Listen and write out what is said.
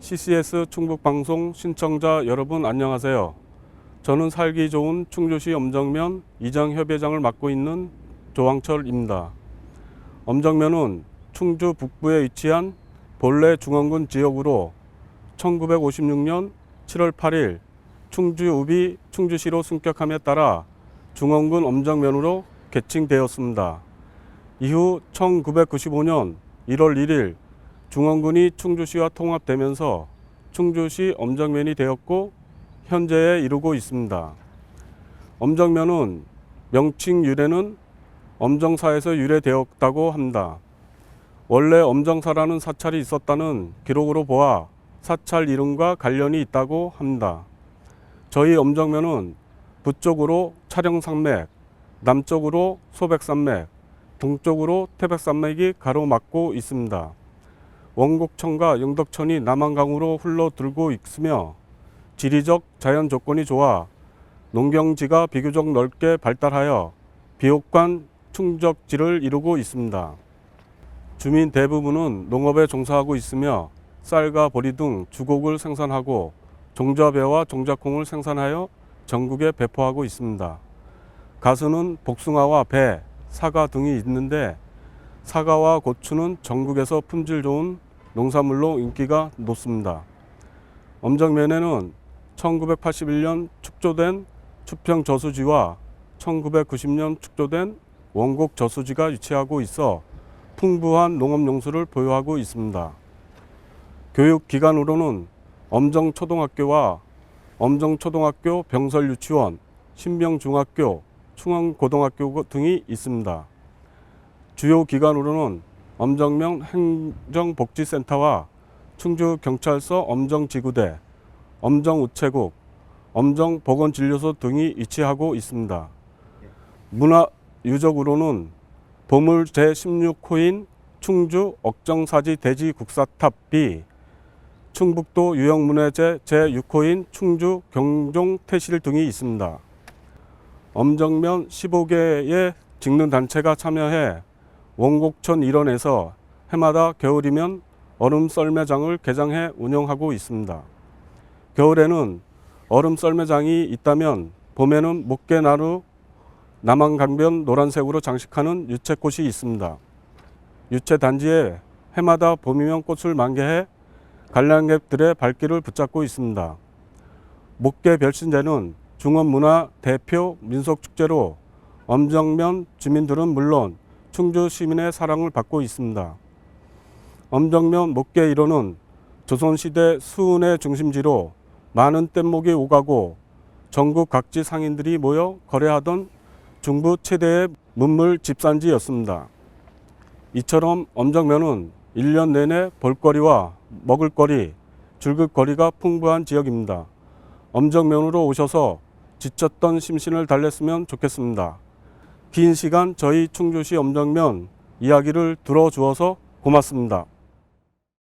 CCS 충북방송 신청자 여러분 안녕하세요. 저는 살기 좋은 충주시 엄정면 이장협회장을 맡고 있는 조왕철입니다. 엄정면은 충주 북부에 위치한 본래 중원군 지역으로 1956년 7월 8일 충주읍이 충주시로 승격함에 따라 중원군 엄정면으로 개칭되었습니다. 이후 1995년 1월 1일 중원군이 충주시와 통합되면서 충주시 엄정면이 되었고 현재에 이르고 있습니다. 엄정면은 명칭 유래는 엄정사에서 유래되었다고 합니다. 원래 엄정사라는 사찰이 있었다는 기록으로 보아 사찰 이름과 관련이 있다고 합니다. 저희 엄정면은 북쪽으로 차령산맥, 남쪽으로 소백산맥, 동쪽으로 태백산맥이 가로막고 있습니다. 원곡천과 영덕천이 남한강으로 흘러들고 있으며 지리적 자연 조건이 좋아 농경지가 비교적 넓게 발달하여 비옥관 충적지를 이루고 있습니다. 주민 대부분은 농업에 종사하고 있으며 쌀과 보리 등 주곡을 생산하고 종자배와 종자콩을 생산하여 전국에 배포하고 있습니다. 가수는 복숭아와 배, 사과 등이 있는데 사과와 고추는 전국에서 품질 좋은 농산물로 인기가 높습니다. 엄정면에는 1981년 축조된 추평 저수지와 1990년 축조된 원곡 저수지가 위치하고 있어 풍부한 농업 용수를 보유하고 있습니다. 교육 기관으로는 엄정초등학교와 엄정초등학교 병설유치원, 신병중학교, 충원고등학교 등이 있습니다. 주요 기관으로는 엄정면 행정복지센터와 충주경찰서 엄정지구대, 엄정우체국, 엄정보건진료소 등이 위치하고 있습니다. 문화 유적으로는 보물 제16호인 충주 억정사지 대지 국사탑 B, 충북도 유형문화재 제6호인 충주 경종 태실 등이 있습니다. 엄정면 15개의 직능 단체가 참여해 원곡천 일원에서 해마다 겨울이면 얼음 썰매장을 개장해 운영하고 있습니다. 겨울에는 얼음 썰매장이 있다면 봄에는 목깨나루 남한강변 노란색으로 장식하는 유채꽃이 있습니다. 유채 단지에 해마다 봄이면 꽃을 만개해 관람객들의 발길을 붙잡고 있습니다. 목계 별신제는 중원문화 대표 민속축제로 엄정면 주민들은 물론 충주 시민의 사랑을 받고 있습니다. 엄정면 목계 일호는 조선시대 수은의 중심지로 많은 뗏목이 오가고 전국 각지 상인들이 모여 거래하던 중부 최대의 문물 집산지였습니다. 이처럼 엄정면은 1년 내내 볼거리와 먹을거리, 즐길거리가 풍부한 지역입니다. 엄정면으로 오셔서 지쳤던 심신을 달랬으면 좋겠습니다. 긴 시간 저희 충주시 엄정면 이야기를 들어주어서 고맙습니다.